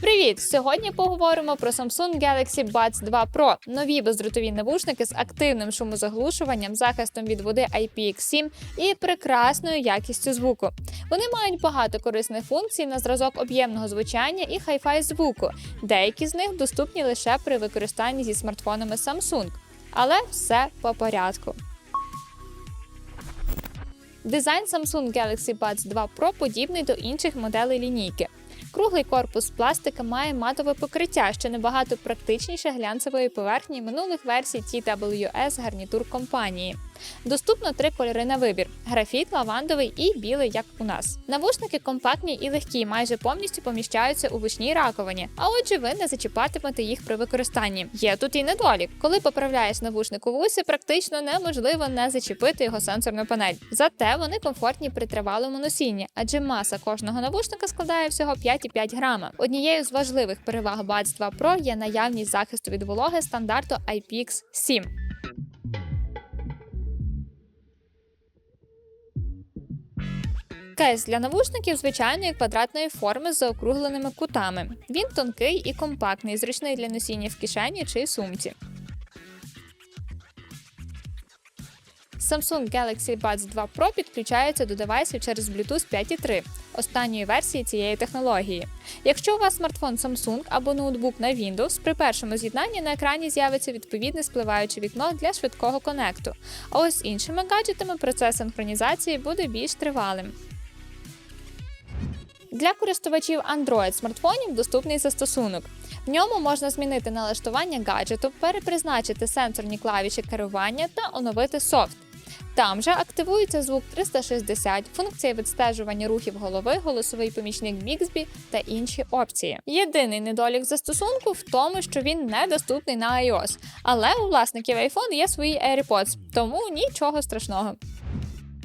Привіт! Сьогодні поговоримо про Samsung Galaxy Buds 2 Pro. Нові бездротові навушники з активним шумозаглушуванням, захистом від води IPX7 і прекрасною якістю звуку. Вони мають багато корисних функцій на зразок об'ємного звучання і хай-фай звуку. Деякі з них доступні лише при використанні зі смартфонами Samsung. Але все по порядку. Дизайн Samsung Galaxy Buds 2 Pro подібний до інших моделей лінійки. Круглий корпус пластика має матове покриття, що набагато практичніше глянцевої поверхні минулих версій TWS гарнітур компанії. Доступно три кольори на вибір: графіт, лавандовий і білий, як у нас. Навушники компактні і легкі, майже повністю поміщаються у вишній раковині, а отже, ви не зачіпатимете їх при використанні. Є тут і недолік. Коли поправляєш навушник у вусі, практично неможливо не зачепити його сенсорну панель. Зате вони комфортні при тривалому носінні, адже маса кожного навушника складає всього 5,5 грама. Однією з важливих переваг Buds 2 Pro є наявність захисту від вологи стандарту IPX7. Кейс для навушників звичайної квадратної форми з заокругленими кутами. Він тонкий і компактний, зручний для носіння в кишені чи сумці. Samsung Galaxy Buds 2 Pro підключається до девайсів через Bluetooth 5.3, останньої версії цієї технології. Якщо у вас смартфон Samsung або ноутбук на Windows, при першому з'єднанні на екрані з'явиться відповідне спливаюче вікно для швидкого конекту. А ось з іншими гаджетами процес синхронізації буде більш тривалим. Для користувачів Android смартфонів доступний застосунок. В ньому можна змінити налаштування гаджету, перепризначити сенсорні клавіші керування та оновити софт. Там же активується звук 360, функція відстежування рухів голови, голосовий помічник Bixby та інші опції. Єдиний недолік застосунку в тому, що він недоступний на iOS, але у власників iPhone є свої AirPods, тому нічого страшного.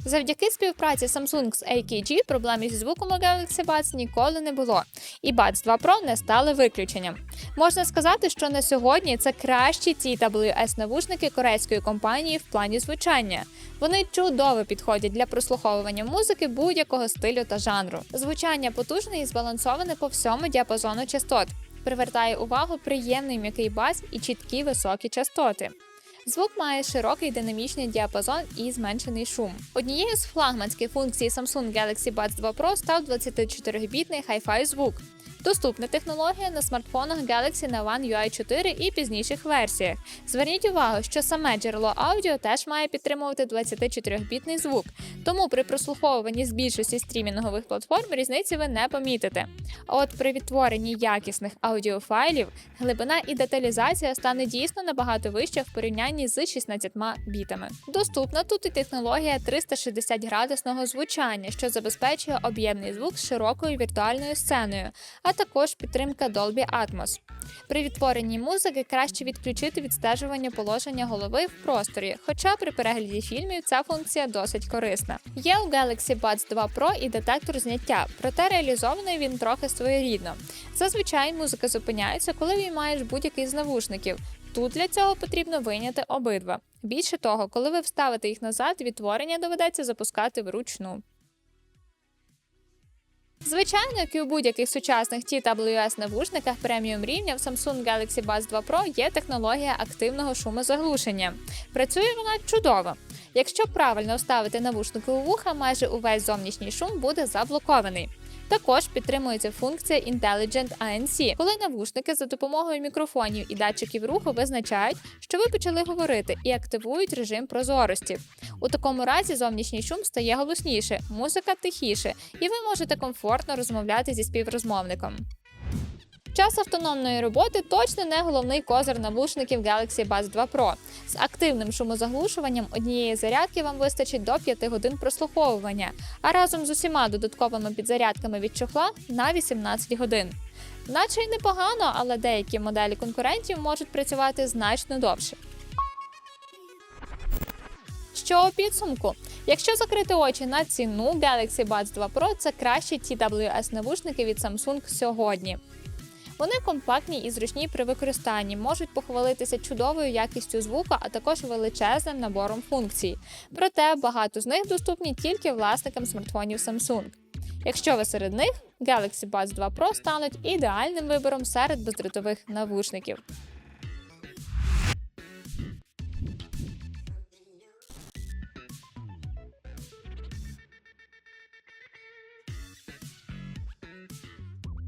Завдяки співпраці Samsung з AKG проблем зі звуком у Galaxy Buds ніколи не було, і Buds 2 Pro не стали виключенням. Можна сказати, що на сьогодні це кращі TWS навушники корейської компанії в плані звучання. Вони чудово підходять для прослуховування музики будь-якого стилю та жанру. Звучання потужне і збалансоване по всьому діапазону частот. Привертає увагу приємний м'який бас і чіткі високі частоти. Звук має широкий динамічний діапазон і зменшений шум. Однією з флагманських функцій Samsung Galaxy Buds 2 Pro став 24-бітний Hi-Fi звук. Доступна технологія на смартфонах Galaxy на One UI 4 і пізніших версіях. Зверніть увагу, що саме джерело аудіо теж має підтримувати 24-бітний звук, тому при прослуховуванні з більшості стрімінгових платформ різниці ви не помітите. А от при відтворенні якісних аудіофайлів глибина і деталізація стане дійсно набагато вища в порівнянні з 16 бітами. Доступна тут і технологія 360 градусного звучання, що забезпечує об'ємний звук з широкою віртуальною сценою. а також підтримка Dolby Atmos. При відтворенні музики краще відключити відстежування положення голови в просторі, хоча при перегляді фільмів ця функція досить корисна. Є у Galaxy Buds 2 Pro і детектор зняття, проте реалізований він трохи своєрідно. Зазвичай музика зупиняється, коли виймаєш будь-який з навушників. Тут для цього потрібно вийняти обидва. Більше того, коли ви вставите їх назад, відтворення доведеться запускати вручну. Звичайно, як і у будь-яких сучасних TWS навушниках преміум рівня в Samsung Galaxy Buds 2 Pro є технологія активного шумозаглушення. Працює вона чудово. Якщо правильно вставити навушники у вуха, майже увесь зовнішній шум буде заблокований. Також підтримується функція Intelligent ANC, коли навушники за допомогою мікрофонів і датчиків руху визначають, що ви почали говорити, і активують режим прозорості. У такому разі зовнішній шум стає голосніше, музика тихіше, і ви можете комфортно розмовляти зі співрозмовником. Час автономної роботи точно не головний козир навушників Galaxy Buds 2 Pro. З активним шумозаглушуванням однієї зарядки вам вистачить до 5 годин прослуховування, а разом з усіма додатковими підзарядками від чохла на 18 годин. Наче й непогано, але деякі моделі конкурентів можуть працювати значно довше. Що у підсумку? Якщо закрити очі на ціну Galaxy Buds 2 Pro, це кращі TWS навушники від Samsung сьогодні. Вони компактні і зручні при використанні, можуть похвалитися чудовою якістю звука, а також величезним набором функцій. Проте багато з них доступні тільки власникам смартфонів Samsung. Якщо ви серед них, Galaxy Buds 2 Pro стануть ідеальним вибором серед бездротових навушників.